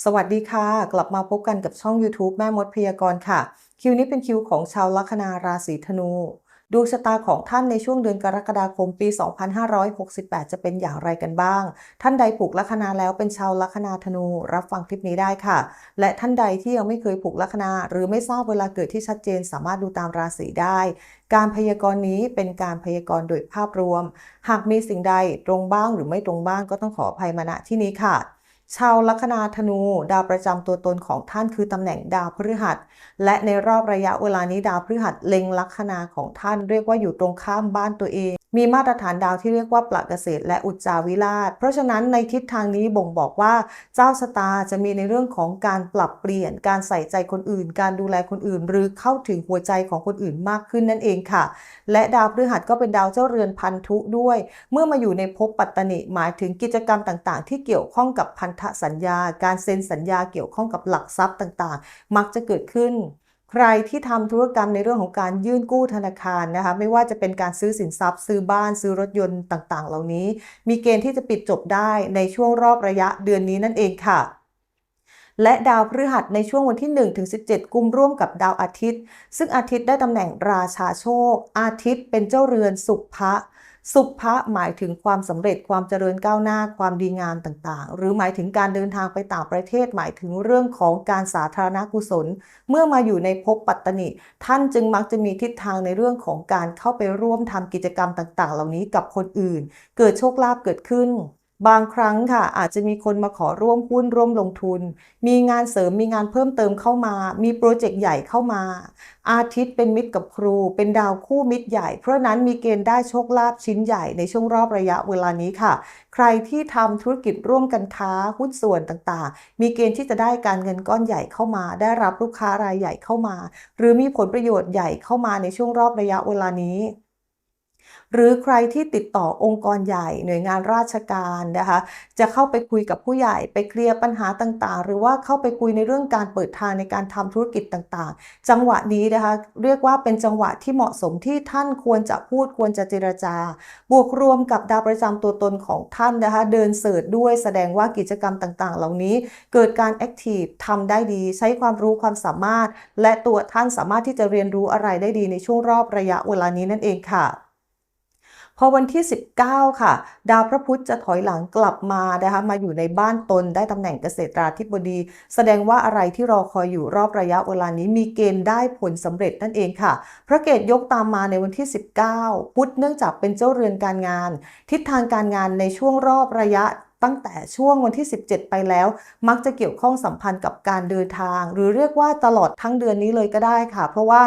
สวัสดีค่ะ กลับมาพบกันกับช่อง YouTube แม่มดพยากรณ์ค่ะ คิวนี้เป็นคิวของชาวลัคนาราศีธนู ดวงชะตาของท่านในช่วงเดือนกรกฎาคมปี 2568 จะเป็นอย่างไรกันบ้าง ท่านใดผูกลัคนาแล้วเป็นชาวลัคนาธนู รับฟังคลิปนี้ได้ค่ะ และท่านใดที่ยังไม่เคยผูกลัคนา หรือไม่ทราบเวลาเกิดที่ชัดเจน สามารถดูตามราศีได้การพยากรณ์นี้เป็นการพยากรณ์โดยภาพรวม หากมีสิ่งใดตรงบ้างหรือไม่ตรงบ้างก็ต้องขออภัยมาณที่นี้ค่ะ ชาวลัคนาธนู ดาวประจำตัวตนของท่านคือตำแหน่งดาวพฤหัส และในรอบระยะเวลานี้ดาวพฤหัสเล็งลัคนาของท่านเรียกว่าอยู่ตรงข้ามบ้านตัวเอง มีมาตรฐานดาวที่เรียกว่าปลักเกษตรและอุจจาวิราช เพราะฉะนั้นในทิศทางนี้บ่งบอกว่าเจ้าชะตาจะมีในเรื่องของการปรับเปลี่ยน การใส่ใจคนอื่น การดูแลคนอื่น หรือเข้าถึงหัวใจของคนอื่นมากขึ้นนั่นเองค่ะ และดาวพฤหัสก็เป็นดาวเจ้าเรือนพันธุด้วย เมื่อมาอยู่ในภพปัตตนิหมายถึงกิจกรรมต่างๆ ที่เกี่ยวข้องกับพันธสัญญา การเซ็นสัญญาเกี่ยวข้องกับหลักทรัพย์ต่างๆ มักจะเกิดขึ้น ใครที่ทำธุรกรรมในเรื่องของการยื่นกู้ธนาคารนะคะ ไม่ว่าจะเป็นการซื้อสินทรัพย์ ซื้อบ้าน ซื้อรถยนต์ต่างๆ เหล่านี้ มีเกณฑ์ที่จะปิดจบได้ในช่วงรอบระยะเดือนนี้นั่นเองค่ะ และดาวพฤหัสในช่วงวันที่1ถึง17 กุมร่วมกับดาวอาทิตย์ ซึ่งอาทิตย์ได้ตำแหน่งราชาโชค อาทิตย์เป็นเจ้าเรือนสุภะสุภะหมายถึงความสำเร็จความเจริญก้าวหน้าความดีงามต่างๆ หรือหมายถึงการเดินทางไปต่างประเทศ หมายถึงเรื่องของการสาธารณกุศล เมื่อมาอยู่ในภพปัตตนิท่านจึงมักจะมีทิศทางในเรื่องของการเข้าไปร่วมทำกิจกรรมต่างๆ เหล่านี้กับคนอื่น เกิดโชคลาภเกิดขึ้น บางครั้งค่ะ อาจจะมีคนมาขอร่วมหุ้นร่วมลงทุน มีงานเสริมมีงานเพิ่มเติมเข้ามา มีโปรเจกต์ใหญ่เข้ามา อาทิตย์เป็นมิตรกับครู เป็นดาวคู่มิตรใหญ่ เพราะนั้นมีเกณฑ์ได้โชคลาภชิ้นใหญ่ในช่วงรอบระยะเวลานี้ค่ะ ใครที่ทำธุรกิจร่วมกันค้าหุ้นส่วนต่างๆ มีเกณฑ์ที่จะได้การเงินก้อนใหญ่เข้ามา ได้รับลูกค้ารายใหญ่เข้ามา หรือมีผลประโยชน์ใหญ่เข้ามาในช่วงรอบระยะเวลานี้ หรือใครที่ติดต่อองค์กรใหญ่หน่วยงานราชการนะคะ จะเข้าไปคุยกับผู้ใหญ่ไปเคลียร์ปัญหาต่างๆ หรือว่าเข้าไปคุยในเรื่องการเปิดทางในการทำธุรกิจต่างๆ จังหวะนี้นะคะเรียกว่าเป็นจังหวะที่เหมาะสมที่ท่านควรจะพูดควรจะเจรจา บวกรวมกับดาวประจำตัวตนของท่านนะคะเดินเสิร์ชด้วยแสดงว่ากิจกรรมต่างๆ เหล่านี้เกิดการแอคทีฟทำได้ดีใช้ความรู้ความสามารถ และตัวท่านสามารถที่จะเรียนรู้อะไรได้ดีในช่วงรอบระยะเวลานี้นั่นเองค่ะ อวันที่ 19 ค่ะ ดาวพระพุธจะถอยหลังกลับมานะคะมาอยู่ในบ้านตนได้ตำแหน่งเกษตราธิบดี แสดงว่าอะไรที่รอคอยอยู่รอบระยะเวลานี้มีเกณฑ์ได้ผลสำเร็จนั่นเองค่ะพระเกตยกตามมาในวันที่ 19 พุธเนื่องจากเป็นเจ้าเรือนการงาน ทิศทางการงานในช่วงรอบระยะ ตั้งแต่ช่วงวันที่ 17 ไปแล้ว มักจะเกี่ยวข้องสัมพันธ์กับการเดินทาง หรือเรียกว่าตลอดทั้งเดือนนี้เลยก็ได้ค่ะ เพราะว่า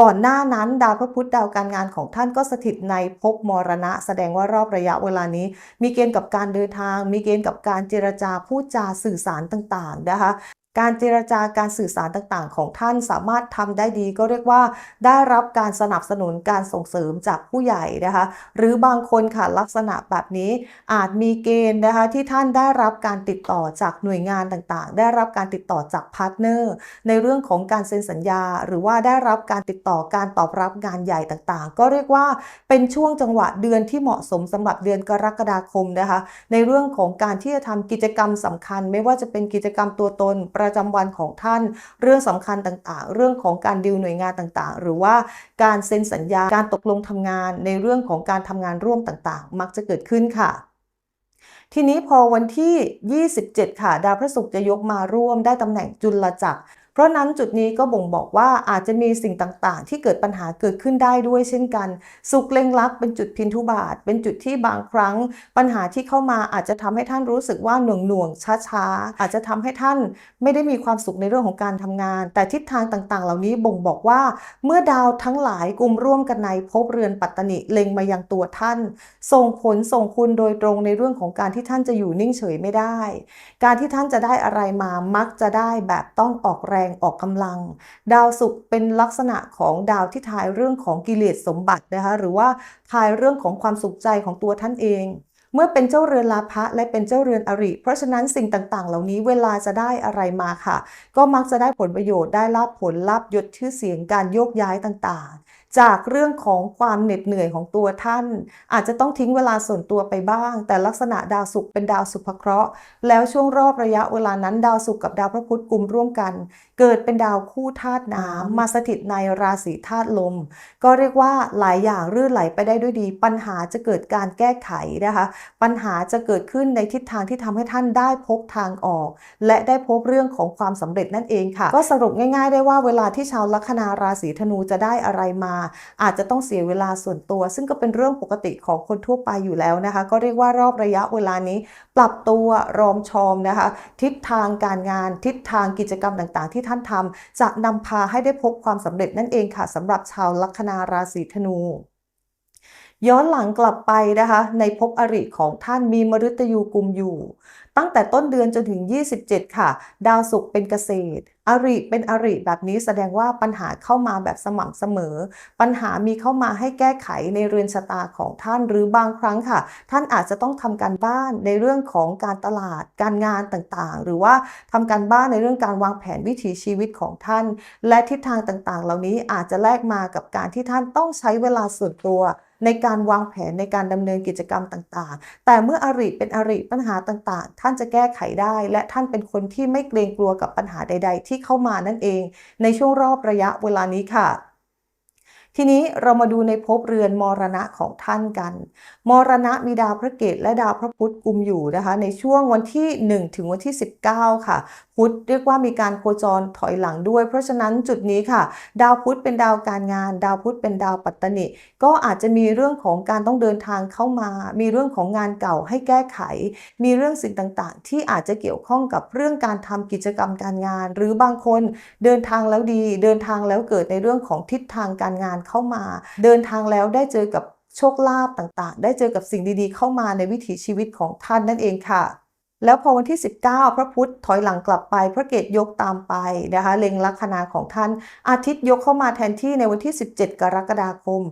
ก่อนหน้านั้นดาวพระพุธดาวการงานของท่านก็สถิตในภพมรณะ แสดงว่ารอบระยะเวลานี้ มีเกณฑ์กับการเดินทาง มีเกณฑ์กับการเจรจาพูดจาสื่อสารต่างๆนะคะ การเจรจาการสื่อสารต่างๆ ของท่านสามารถทำได้ดีก็เรียกว่า ได้รับการสนับสนุนการส่งเสริมจากผู้ใหญ่นะคะ หรือบางคนค่ะลักษณะแบบนี้อาจมีเกณฑ์นะคะที่ท่านได้รับการติดต่อจากหน่วยงานต่างๆ ได้รับการติดต่อจากพาร์ทเนอร์ในเรื่องของการเซ็นสัญญา หรือว่าได้รับการติดต่อการตอบรับงานใหญ่ต่างๆ ก็เรียกว่าเป็นช่วงจังหวะเดือนที่เหมาะสมสำหรับเดือนกรกฎาคมนะคะ ในเรื่องของการที่จะทำกิจกรรมสำคัญ ไม่ว่าจะเป็นกิจกรรมตัวตนประประจำวันของท่าน เรื่องสำคัญต่างๆ เรื่องของการดิวหน่วยงานต่างๆ หรือว่าการเซ็นสัญญาการตกลงทำงานในเรื่องของการทำงานร่วมต่างๆ มักจะเกิดขึ้นค่ะทีนี้พอวันที่ 27 ค่ะ ดาวพระศุกร์จะยกมาร่วมได้ตำแหน่งจุลจักร เพราะนั้นจุดนี้ก็บ่งบอกว่าอาจจะมีสิ่งต่างๆ ที่เกิดปัญหาเกิดขึ้นได้ด้วยเช่นกัน สุขเล็งลักเป็นจุดพินทุบาท เป็นจุดที่บางครั้ง ปัญหาที่เข้ามาอาจจะทำให้ท่านรู้สึกว่าหน่วงหน่วงช้าช้าๆอาจจะทำให้ท่านไม่ได้มีความสุขในเรื่องของการทำงาน แต่ทิศทางต่างๆ เหล่านี้บ่งบอกว่า เมื่อดาวทั้งหลายกลุ่มร่วมกันในภพเรือนปัตตนิเล็งมายังตัวท่าน ส่งผลส่งคุณโดยตรงในเรื่องของการที่ท่านจะอยู่นิ่งเฉยไม่ได้ การที่ท่านจะได้อะไรมามักจะได้แบบต้องออกแรงออกกำลัง ดาวศุกร์เป็นลักษณะของดาวที่ทายเรื่องของกิเลสสมบัตินะคะหรือว่าทายเรื่องของความสุขใจของตัวท่านเองเมื่อเป็นเจ้าเรือนลาภะและเป็นเจ้าเรือนอริ เพราะฉะนั้นสิ่งต่างๆ เหล่านี้เวลาจะได้อะไรมาค่ะ ก็มักจะได้ผลประโยชน์ได้ลาภผลลาภยศชื่อเสียงการโยกย้ายต่างๆ จากเรื่องของความเหน็ดเหนื่อยของตัวท่าน อาจจะต้องทิ้งเวลาส่วนตัวไปบ้าง แต่ลักษณะดาวศุกร์เป็นดาวสุภเคราะห์ แล้วช่วงรอบระยะเวลานั้นดาวศุกร์กับดาวพระพุธกลุ่มร่วมกันเกิดเป็นดาวคู่ธาตุน้ำมาสถิตในราศีธาตุลม ก็เรียกว่าหลายอย่างรื่นไหลไปได้ด้วยดี ปัญหาจะเกิดการแก้ไขนะคะ ปัญหาจะเกิดขึ้นในทิศทางที่ทำให้ท่านได้พบทางออก และได้พบเรื่องของความสำเร็จนั่นเองค่ะ ก็สรุปง่าย ๆ ได้ว่าเวลาที่ชาวลัคนาราศีธนูจะได้อะไรมา อาจจะต้องเสียเวลาส่วนตัว ซึ่งก็เป็นเรื่องปกติของคนทั่วไปอยู่แล้วนะคะ ก็เรียกว่ารอบระยะเวลานี้ ปรับตัวรอมชอมนะคะ ทิศทางการงานทิศทางกิจกรรมต่างๆ ที่ท่านทำจะนำพาให้ได้พบความสำเร็จนั่นเองค่ะสำหรับชาวลัคนาราศีธนู ย้อนหลังกลับไปนะคะ ในภพอริของท่านมีมฤตยูกุมอยู่ ตั้งแต่ต้นเดือนจนถึง 27 ค่ะ ดาวศุกร์เป็นเกษตร อริเป็นอริแบบนี้แสดงว่าปัญหาเข้ามาแบบสม่ำเสมอ ปัญหามีเข้ามาให้แก้ไขในเรือนชะตาของท่านหรือบางครั้งค่ะ ท่านอาจจะต้องทำการบ้านในเรื่องของการตลาด การงานต่างๆ หรือว่าทำการบ้านในเรื่องการวางแผนวิถีชีวิตของท่าน และทิศทางต่างๆ เหล่านี้อาจจะแลกมากับการที่ท่านต้องใช้เวลาส่วนตัว ในการวางแผนในการดำเนินกิจกรรมต่างๆ แต่เมื่ออริเป็นอริปัญหาต่างๆ ท่านจะแก้ไขได้ และท่านเป็นคนที่ไม่เกรงกลัวกับปัญหาใด ๆ ที่เข้ามานั่นเอง ในช่วงรอบระยะเวลานี้ค่ะทีนี้เรามาดูในภพเรือนมรณะของท่านกัน มรณะมีดาวพระเกตและดาวพระพุธกุมอยู่นะคะ ในช่วงวันที่ 1 ถึงวันที่ 19 ค่ะพุธเรียกว่ามีการโคจรถอยหลังด้วย เพราะฉะนั้นจุดนี้ค่ะ ดาวพุธเป็นดาวการงาน ดาวพุธเป็นดาวปัตตนิก็อาจจะมีเรื่องของการต้องเดินทางเข้ามา มีเรื่องของงานเก่าให้แก้ไข มีเรื่องสิ่งต่างๆ ที่อาจจะเกี่ยวข้องกับเรื่องการทำกิจกรรมการงาน หรือบางคนเดินทางแล้วดี เดินทางแล้วเกิดในเรื่องของทิศทางการงานเข้ามา เดินทางแล้วได้เจอกับโชคลาภต่างๆ ได้เจอกับสิ่งดีๆ เข้ามาในวิถีชีวิตของท่านนั่นเองค่ะ แล้วพอวันที่ 19 พระพุธถอยหลังกลับไป พระเกตยกตามไปนะคะเล็งลัคนาของท่าน อาทิตย์ยกเข้ามาแทนที่ในวันที่ 17 กรกฎาคม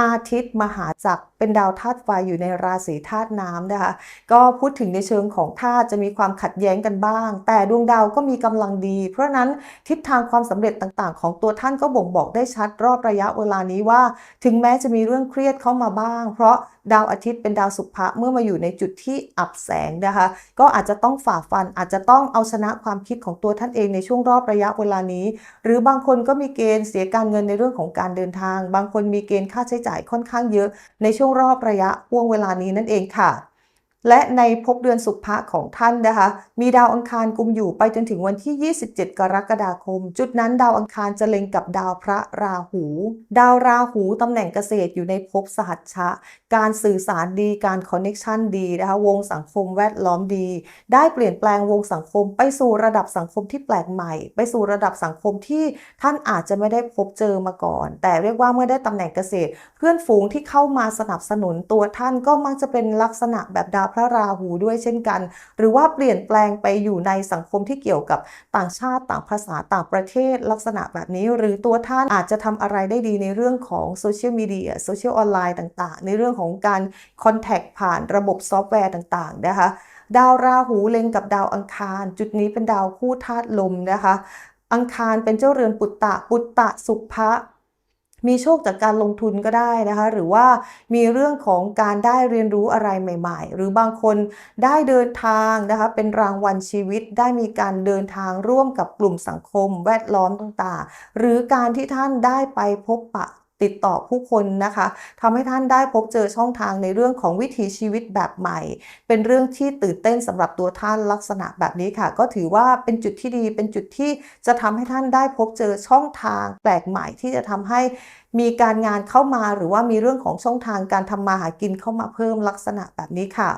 อาทิตย์มหาจักรเป็นดาวธาตุไฟอยู่ในราศีธาตุน้ำนะคะก็พูดถึงในเชิงของธาตุจะมีความขัดแย้งกันบ้าง แต่ดวงดาวก็มีกำลังดี เพราะนั้นทิศทางความสำเร็จต่างๆ ของตัวท่านก็บ่งบอกได้ชัดรอบระยะเวลานี้ว่า ถึงแม้จะมีเรื่องเครียดเข้ามาบ้าง เพราะดาวอาทิตย์เป็นดาวสุภะเมื่อมาอยู่ในจุดที่อับแสงนะคะก็อาจจะต้องฝ่าฟัน อาจจะต้องเอาชนะความคิดของตัวท่านเองในช่วงรอบระยะเวลานี้ หรือบางคนก็มีเกณฑ์เสียการเงินในเรื่องของการเดินทาง บางคนมีเกณฑ์ค่าใช้จ่ายค่อนข้างเยอะ ในช่วงรอบระยะห่วงเวลานี้นั่นเองค่ะ และในภพเดือนสุภะของท่านนะคะ มีดาวอังคารกุมอยู่ไปจนถึงวันที่ 27 กรกฎาคม จุดนั้นดาวอังคารจะเล็งกับดาวพระราหู ดาวราหูตำแหน่งเกษตรอยู่ในภพสหัชชะ การสื่อสารดีการคอนเน็ชันดีนะคะวงสังคมแวดล้อมดี ได้เปลี่ยนแปลงวงสังคม ไปสู่ระดับสังคมที่แปลกใหม่ ไปสู่ระดับสังคมที่ท่านอาจจะไม่ได้พบเจอมาก่อน แต่เรียกว่าเมื่อได้ตำแหน่งเกษตร เพื่อนฝูงที่เข้ามาสนับสนุนตัวท่านก็มักจะเป็นลักษณะแบบดาวพระราหูด้วยเช่นกัน หรือว่าเปลี่ยนแปลงไปอยู่ในสังคมที่เกี่ยวกับต่างชาติต่างภาษาต่างประเทศลักษณะแบบนี้ หรือตัวท่านอาจจะทำอะไรได้ดีในเรื่องของโซเชียลมีเดียโซเชียลออนไลน์ต่างๆ ในเรื่องของการคอนแทคผ่านระบบซอฟต์แวร์ต่างๆนะคะดาวราหูเล็งกับดาวอังคาร จุดนี้เป็นดาวคู่ธาตุลมนะคะ อังคารเป็นเจ้าเรือนปุตตะปุตตะสุภะ มีโชคจากการลงทุนก็ได้นะคะ หรือว่ามีเรื่องของการได้เรียนรู้อะไรใหม่ ๆ หรือบางคนได้เดินทางนะคะเป็นรางวัลชีวิตได้มีการเดินทางร่วมกับกลุ่มสังคม แวดล้อมต่างๆ หรือการที่ท่านได้ไปพบปะ ติดต่อผู้คนนะคะทำให้ท่านได้พบเจอช่องทางในเรื่องของวิถีชีวิตแบบใหม่ เป็นเรื่องที่ตื่นเต้นสำหรับตัวท่านลักษณะแบบนี้ค่ะ ก็ถือว่าเป็นจุดที่ดีเป็นจุดที่จะทำให้ท่านได้พบเจอช่องทางแปลกใหม่ที่จะทำให้มีการงานเข้ามาหรือว่ามีเรื่องของช่องทางการทำมาหากินเข้ามาเพิ่มลักษณะแบบนี้ค่ะ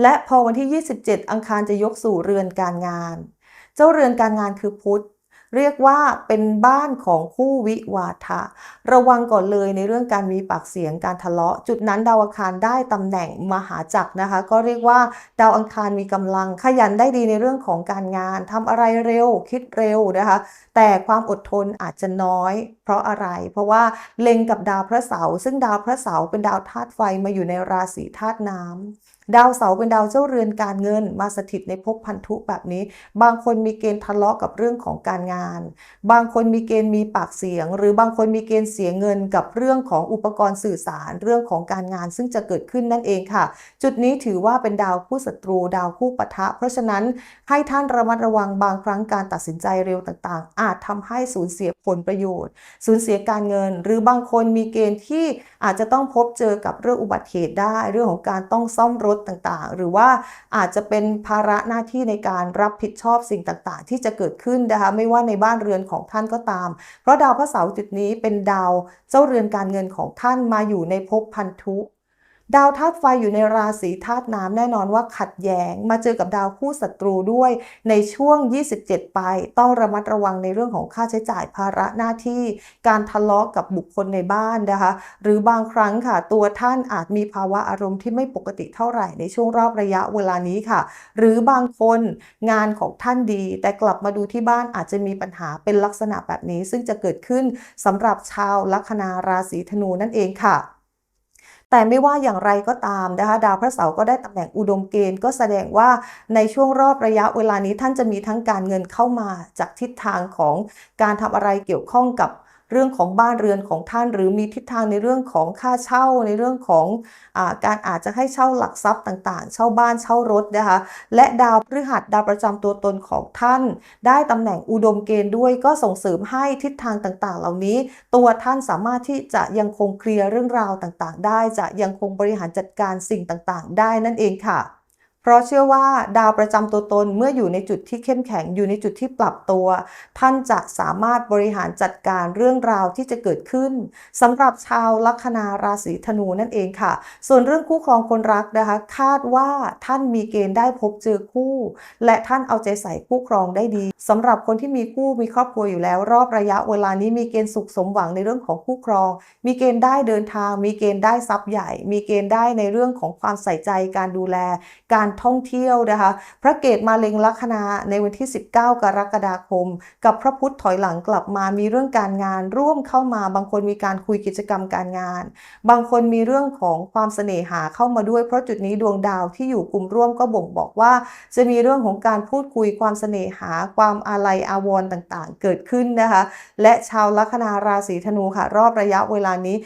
และพอวันที่ 27 อังคารจะยกสู่เรือนการงาน เจ้าเรือนการงานคือพุธ เรียกว่าเป็นบ้านของคู่วิวาทะ ระวังก่อนเลยในเรื่องการมีปากเสียงการทะเลาะ จุดนั้นดาวอังคารได้ตำแหน่งมหาจักรนะคะ ก็เรียกว่าดาวอังคารมีกำลังขยันได้ดีในเรื่องของการงานทำอะไรเร็วคิดเร็วนะคะ แต่ความอดทนอาจจะน้อย เพราะอะไร เพราะว่าเล็งกับดาวพระเสาร์ซึ่งดาวพระเสาร์เป็นดาวธาตุไฟมาอยู่ในราศีธาตุน้ำ ดาวเสาร์เป็นดาวเจ้าเรือนการเงิน มาสถิตในภพพันธุแบบนี้ บางคนมีเกณฑ์ทะเลาะกับเรื่องของการงาน บางคนมีเกณฑ์มีปากเสียง หรือบางคนมีเกณฑ์เสียเงินกับเรื่องของอุปกรณ์สื่อสารเรื่องของการงาน ซึ่งจะเกิดขึ้นนั่นเองค่ะ จุดนี้ถือว่าเป็นดาวคู่ศัตรู ดาวคู่ปะทะ เพราะฉะนั้นให้ท่านระมัดระวังบางครั้งการตัดสินใจเร็วต่างๆ อาจทำให้สูญเสียผลประโยชน์ สูญเสียการเงิน หรือบางคนมีเกณฑ์ที่อาจจะต้องพบเจอกับเรื่องอุบัติเหตุได้ เรื่องของการต้องซ่อมรถต่างๆ หรือว่าอาจจะเป็นภาระหน้าที่ในการรับผิดชอบสิ่งต่างๆ ที่จะเกิดขึ้นนะคะไม่ว่าในบ้านเรือนของท่านก็ตาม เพราะดาวพระเสาร์จุดนี้เป็นดาวเจ้าเรือนการเงินของท่านมาอยู่ในภพพันธุ ดาวธาตุไฟอยู่ในราศีธาตุน้ำแน่นอนว่าขัดแย้ง มาเจอกับดาวคู่ศัตรูด้วย ในช่วง 27 ไป ต้องระมัดระวังในเรื่องของค่าใช้จ่ายภาระหน้าที่ การทะเลาะกับบุคคลในบ้านนะคะ หรือบางครั้งค่ะ ตัวท่านอาจมีภาวะอารมณ์ที่ไม่ปกติเท่าไหร่ในช่วงรอบระยะเวลานี้ค่ะ หรือบางคนงานของท่านดี แต่กลับมาดูที่บ้านอาจจะมีปัญหาเป็นลักษณะแบบนี้ ซึ่งจะเกิดขึ้นสำหรับชาวลัคนาราศีธนูนั่นเองค่ะ แต่ไม่ว่าอย่างไรก็ตามนะคะดาวพระเสาร์ก็ได้ตำแหน่งอุดมเกณฑ์ก็แสดงว่าในช่วงรอบระยะเวลานี้ท่านจะมีทั้งการเงินเข้ามาจากทิศทางของการทำอะไรเกี่ยวข้องกับ เรื่องของบ้านเรือนของท่าน หรือมีทิศทางในเรื่องของค่าเช่าในเรื่องของอการอาจจะให้เช่าหลักทรัพย์ต่างๆ เช่าบ้านเช่ารถนะคะและดาวพฤหัสดาวประจำตัวตนของท่าน ได้ตำแหน่งอุดมเกณฑ์ด้วยก็ส่งเสริมให้ทิศทางต่างๆ เหล่านี้ ตัวท่านสามารถที่จะยังคงเคลียร์เรื่องราวต่างๆ ได้จะยังคงบริหารจัดการสิ่งต่างๆ ได้นั่นเองค่ะ เพราะเชื่อว่าดาวประจำตัวตนเมื่ออยู่ในจุดที่เข้มแข็งอยู่ในจุดที่ปรับตัว ท่านจะสามารถบริหารจัดการเรื่องราวที่จะเกิดขึ้นสำหรับชาวลัคนาราศีธนูนั่นเองค่ะ ส่วนเรื่องคู่ครองคนรักนะคะ คาดว่าท่านมีเกณฑ์ได้พบเจอคู่ และท่านเอาใจใส่คู่ครองได้ดีสำหรับคนที่มีคู่มีครอบครัวอยู่แล้ว รอบระยะเวลานี้มีเกณฑ์สุขสมหวังในเรื่องของคู่ครอง มีเกณฑ์ได้เดินทาง มีเกณฑ์ได้ทรัพย์ใหญ่ มีเกณฑ์ได้ในเรื่องของความใส่ใจการดูแลการท่องเที่ยวนะคะ พระเกตมาเล็งลัคนาในวันที่ 19 กรกฎาคม กับพระพุธถอยหลังกลับมามีเรื่องการงานร่วมเข้ามา บางคนมีการคุยกิจกรรมการงาน บางคนมีเรื่องของความเสน่หาเข้ามาด้วยเพราะจุดนี้ดวงดาวที่อยู่กลุ่มร่วมก็บ่งบอกว่า จะมีเรื่องของการพูดคุยความเสน่หา ความอาลัยอาวรณ์ต่างๆ เกิดขึ้นนะคะ และชาวลัคนาราศีธนูค่ะ รอบระยะเวลานี้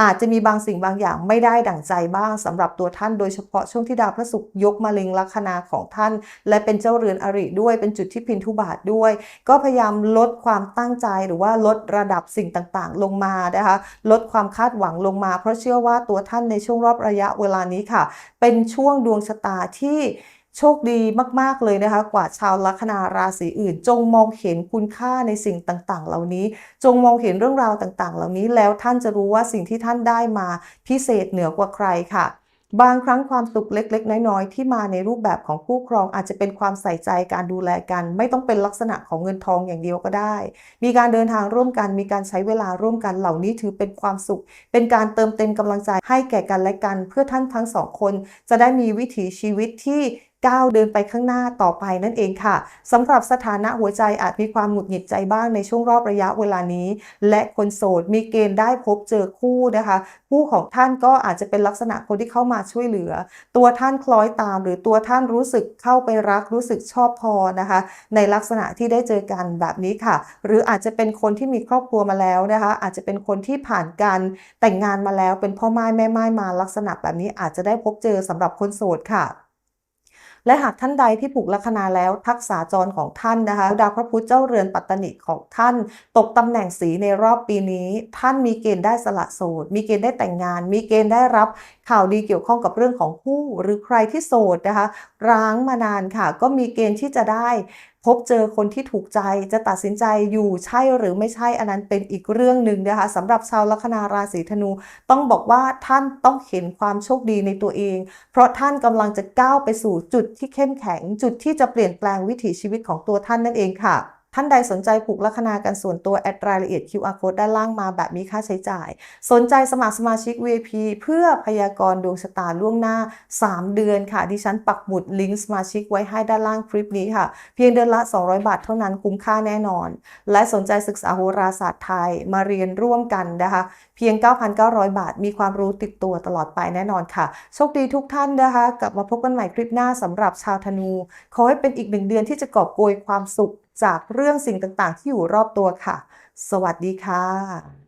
อาจจะมีบางสิ่งบางอย่างไม่ได้ดั่งใจบ้างสำหรับตัวท่านโดยเฉพาะช่วงที่ดาวพระศุกร์ยกมาเล็งลัคนาของท่าน และเป็นเจ้าเรือนอริด้วยเป็นจุดที่พินทุบาทด้วย ก็พยายามลดความตั้งใจหรือว่าลดระดับสิ่งต่างๆ ลงมานะคะลดความคาดหวังลงมา เพราะเชื่อว่าตัวท่านในช่วงรอบระยะเวลานี้ค่ะ เป็นช่วงดวงชะตาที่ โชคดีมาก ๆ เลยนะคะ กว่าชาวลัคนาราศีอื่น จงมองเห็นคุณค่าในสิ่งต่างๆ เหล่านี้ จงมองเห็นเรื่องราวต่างๆ เหล่านี้ แล้วท่านจะรู้ว่าสิ่งที่ท่านได้มาพิเศษเหนือกว่าใครค่ะบางครั้งความสุขเล็กๆ น้อยๆ ที่มาในรูปแบบของคู่ครองอาจจะเป็นความใส่ใจการดูแลกัน ไม่ต้องเป็นลักษณะของเงินทองอย่างเดียวก็ได้ มีการเดินทางร่วมกัน มีการใช้เวลาร่วมกันเหล่านี้ถือเป็นความสุข เป็นการเติมเต็มกำลังใจให้แก่กันและกัน เพื่อท่านทั้งสองคน จะได้มีวิถีชีวิตที่ ก้าวเดินไปข้างหน้าต่อไปนั่นเองค่ะสำหรับสถานะหัวใจอาจมีความหงุดหงิดใจบ้างในช่วงรอบระยะเวลานี้ และคนโสดมีเกณฑ์ได้พบเจอคู่นะคะ คู่ของท่านก็อาจจะเป็นลักษณะคนที่เข้ามาช่วยเหลือ ตัวท่านคล้อยตาม หรือตัวท่านรู้สึกเข้าไปรักรู้สึกชอบพอนะคะ ในลักษณะที่ได้เจอกันแบบนี้ค่ะ หรืออาจจะเป็นคนที่มีครอบครัวมาแล้วนะคะ อาจจะเป็นคนที่ผ่านการแต่งงานมาแล้วเป็นพ่อไม้แม่ไม้มาลักษณะแบบนี้อาจจะได้พบเจอสำหรับคนโสดค่ะ และหากท่านใดที่ผูกลัคนาแล้วทักษาจรของท่านนะคะ ดาวพระพุธเจ้าเรือนปัตตนิของท่าน ตกตำแหน่งสีในรอบปีนี้ ท่านมีเกณฑ์ได้สละโสด มีเกณฑ์ได้แต่งงาน มีเกณฑ์ได้รับข่าวดีเกี่ยวข้องกับเรื่องของคู่ หรือใครที่โสดนะคะ ร้างมานานค่ะ ก็มีเกณฑ์ที่จะได้พบเจอคนที่ถูกใจจะตัดสินใจอยู่ใช่หรือไม่ใช่อันนั้นเป็นอีกเรื่องหนึ่งนะคะสำหรับชาวลัคนาราศีธนู ต้องบอกว่าท่านต้องเห็นความโชคดีในตัวเอง เพราะท่านกำลังจะก้าวไปสู่จุดที่เข้มแข็ง จุดที่จะเปลี่ยนแปลงวิถีชีวิตของตัวท่านนั่นเองค่ะ ท่านใดสนใจผูกลัคนากันส่วนตัวแอดรายละเอียด QR code ด้านล่างมาแบบมีค่าใช้จ่าย สนใจสมัครสมาชิก VIP เพื่อพยากรณ์ดวงชะตาล่วงหน้า 3 เดือนค่ะ ดิฉันปักหมุดลิงก์สมาชิกไว้ให้ด้านล่างคลิปนี้ค่ะ เพียงเดือนละ 200 บาทเท่านั้นคุ้มค่าแน่นอน และสนใจศึกษาโหราศาสตร์ไทยมาเรียนร่วมกันนะคะ เพียง 9,900 บาท มีความรู้ติดตัวตลอดไปแน่นอนค่ะ โชคดีทุกท่านนะคะ กลับมาพบกันใหม่คลิปหน้าสำหรับชาวธนู ขอให้เป็นอีกหนึ่งเดือนที่จะกอบโกยความสุข จากเรื่องสิ่งต่างๆ ที่อยู่รอบตัวค่ะ สวัสดีค่ะ